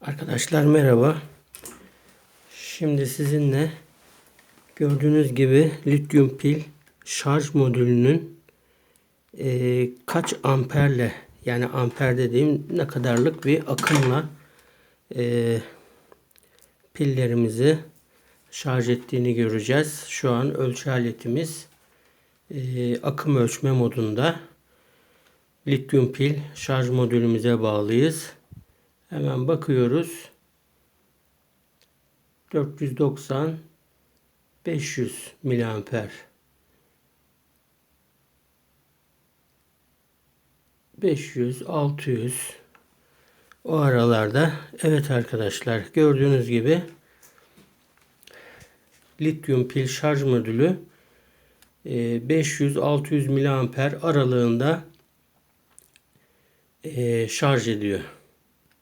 Arkadaşlar merhaba. Şimdi sizinle gördüğünüz gibi lityum pil şarj modülünün e, kaç amperle yani amper dediğim ne kadarlık bir akımla e, pillerimizi şarj ettiğini göreceğiz. Şu an ölçü aletimiz e, akım ölçme modunda. Lityum pil şarj modülümüze bağlıyız. Hemen bakıyoruz. 490 500 miliamper. 500 600 o aralarda evet arkadaşlar gördüğünüz gibi lityum pil şarj modülü 500-600 miliamper aralığında e, şarj ediyor.